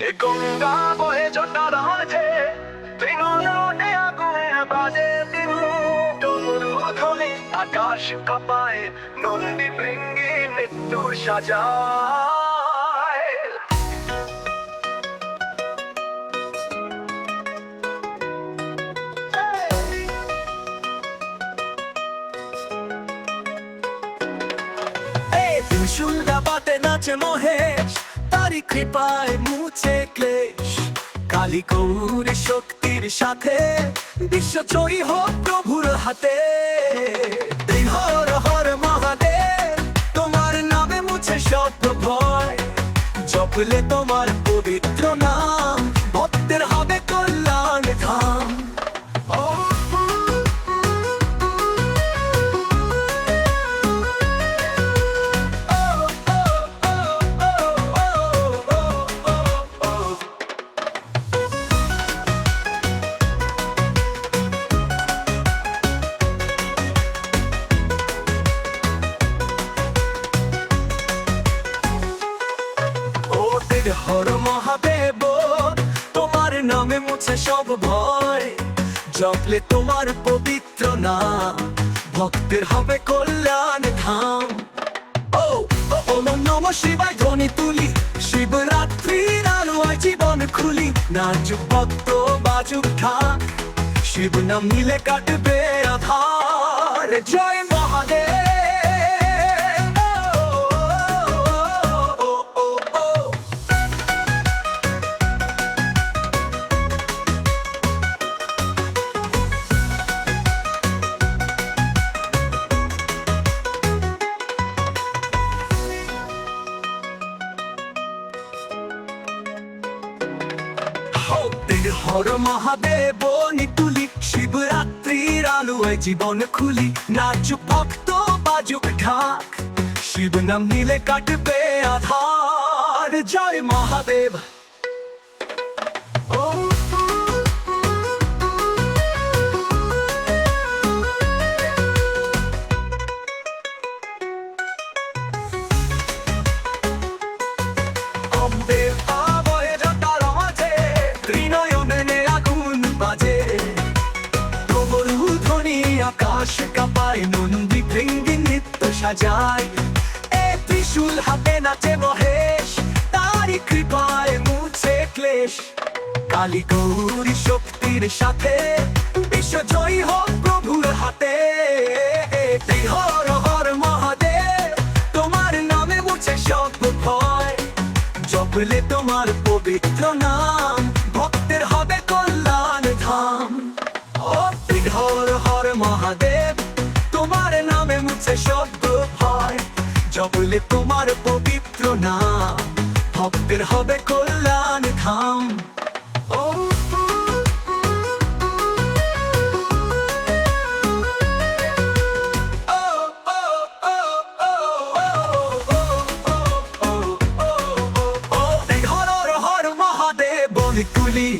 হে গঙ্গা বয়ে জটার মাঝে তৃণমূলে আগুন বাজে ধ্বনি আকাশ কাঁপায়, নন্দী ভেঙ্গে মৃত্যুর সাজায়। এই ত্রিশূল দাপাতে নাচে মহেশ তারি কৃপায় মুছে ক্লেশ। কালী কৌরে শক্তির সাথে বিশ্ব জয়ী হোক প্রভুর হাতে। হর হর মহাদেব, তোমার নামে মুছে সব ভয়। জপলে তোমার পবিত্র নাম। হর মহাদেব তোমার নামে মুছে সব ভয়। জপলে তোমার পবিত্র নাম, ভক্তের হবে কল্যাণ ধাম। ও নম শিবায় ধ্বনি তুলি, শিবরাত্রির জীবন খুলি। নাচুক ভক্ত, বাজুক ঢাক শিব নাম নিলে কাটবে আধার। জয় মহাদেব। হর মহাদেব, নিতুলি। শিবরাত্রির আলোয় জীবন খুলি। নাচু ভক্ত, বাজুক ঢাক। শিব নাম নিলে কাটবে আধার। জয় মহাদেব। আকাশ কাঁপায় নন্দী সাজায়। এ হাতে নাচে মহেশ তারি কৃপায় মুছে ক্লেশ। কালী গৌরী শক্তির সাথে হোক প্রভুর হাতে। হর হর মহাদেব, তোমার নামে ভয়। তোমার পবিত্র নাম, ভক্তের হবে করলে তোমার পবিত্র নাম। ভক্তের হবে কল্যাণ ধাম। কুলি